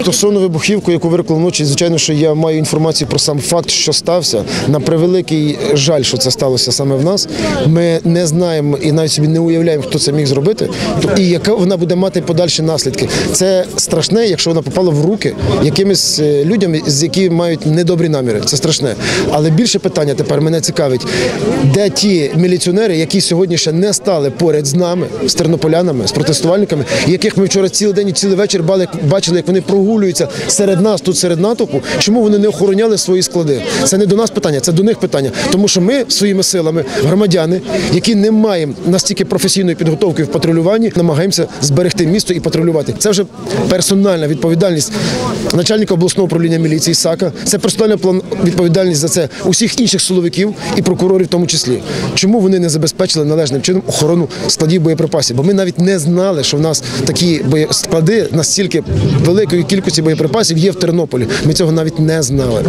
Стосовно вибухівки, яку виркли вночі, звичайно, що я маю інформацію про сам факт, що стався. На превеликий жаль, що це сталося саме в нас. Ми не знаємо і навіть собі не уявляємо, хто це міг зробити. І яка вона буде мати подальші наслідки. Це страшне, якщо вона попала в руки якимось е, людям, з які мають недобрі наміри. Це страшне. Але більше питання тепер мене цікавить, де ті міліціонери, які сьогодні ще не стали поряд з нами, з тернополянами, з протестувальниками, яких ми вчора цілий день і цілий вечір бачили, як вони прогулюються серед нас, тут серед натовпу. Чому вони не охороняли свої склади? Це не до нас питання, це до них питання. Тому що ми своїми силами, громадяни, які не маємо настільки професійної підготовки в патрулюванні, намагаємося зберегти місто і патрулювати. Це вже персональна відповідальність начальника обласного управління міліції САКа. Це персональна відповідальність за це усіх інших силовиків і прокурорів, в тому числі. Чому вони не забезпечили належним чином охорону складів боєприпасів? Бо ми навіть не знали, що в нас такі склади настільки великої кількості боєприпасів є в Тернополі. Ми цього навіть не знали.